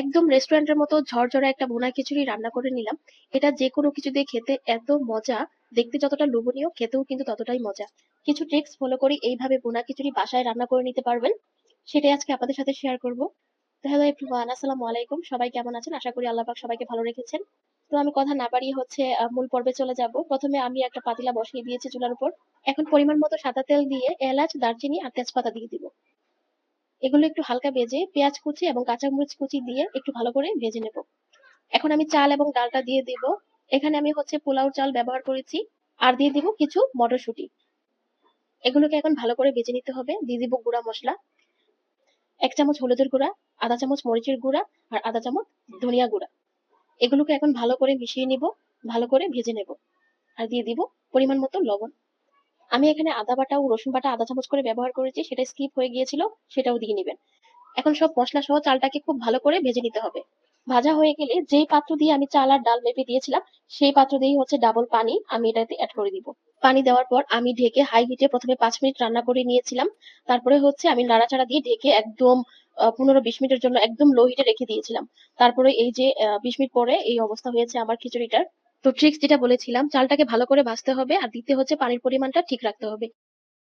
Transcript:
একদম রেস্টুরেন্টের মতো ঝরঝরে একটা ভুনা খিচুড়ি রান্না করে নিলাম। এটা যেকোনো কিছু দিয়ে খেতে এত মজা, দেখতে যতটা লোভনীয় খেতেও কিন্তু ততটাই মজা। কিছু ট্রিক্স ফলো করে এইভাবে ভুনা খিচুড়ি বাসায় রান্না করে নিতে পারবেন। সেটাই আজকে আপনাদের সাথে শেয়ার করব। হ্যালো এভরিওয়ান, আসসালামু আলাইকুম। সবাই কেমন আছেন? আশা করি আল্লাহ পাক সবাইকে ভালো রেখেছেন। তো আমি কথা না বাড়িয়ে হচ্ছে মূল পর্বে চলে যাব। প্রথমে আমি একটা পাতিলা বসিয়ে দিয়েছি চুলার উপর। এখন পরিমাণ মতো সাদা তেল দিয়ে এলাচ, দারচিনি আর তেজপাতা দিয়ে দিব। এগুলো একটু হালকা ভেজে পেঁয়াজ কুচি এবং কাঁচামরিচ কুচি দিয়ে একটু ভালো করে ভেজে নেব। এখন আমি চাল এবং ডালটা দিয়ে দিব। এখানে আমি হচ্ছে পোলাও চাল ব্যবহার করেছি আর দিয়ে দিব কিছু মটরশুঁটি। এগুলোকে এখন ভালো করে ভেজে নিতে হবে। দিয়ে দিব গুঁড়া মশলা এক চামচ হলুদের গুঁড়া, আধা চামচ মরিচের গুঁড়া আর আধা চামচ ধনিয়া গুঁড়া। এগুলোকে এখন ভালো করে মিশিয়ে নিব, ভালো করে ভেজে নেব। আর দিয়ে দিব পরিমাণ মতো লবণ। আমি এখানে আদা বাটা ও রসুন বাটা আধা চামচ করে ব্যবহার করেছি। সেটা স্কিপ হয়ে গিয়েছিল, সেটাও দিয়ে নিবেন। এখন সব মশলা সহ চালটাকে খুব ভালো করে ভেজে নিতে হবে। ভাজা হয়ে গেলে যেই পাত্র দিয়ে আমি চাল আর ডাল মেপে দিয়েছিলাম, সেই পাত্র দিয়েই হচ্ছে ডাবল পানি আমি এটাতে এড করে দিব। পানি দেওয়ার পর আমি ঢেকে হাই হিটে প্রথমে পাঁচ মিনিট রান্না করে নিয়েছিলাম। তারপরে হচ্ছে আমি নাড়াচাড়া দিয়ে ঢেকে একদম আ ১৫-২০ মিনিটের জন্য একদম লো হিটে রেখে দিয়েছিলাম। তারপরে এই যে ২০ মিনিট পরে এই অবস্থা হয়েছে আমার খিচুড়িটার। তো ট্রিক্স যেটা বলেছিলাম, চালটাকে ভালো করে ভাজতে হবে আর দিতে হচ্ছে পানির পরিমাণটা ঠিক রাখতে হবে।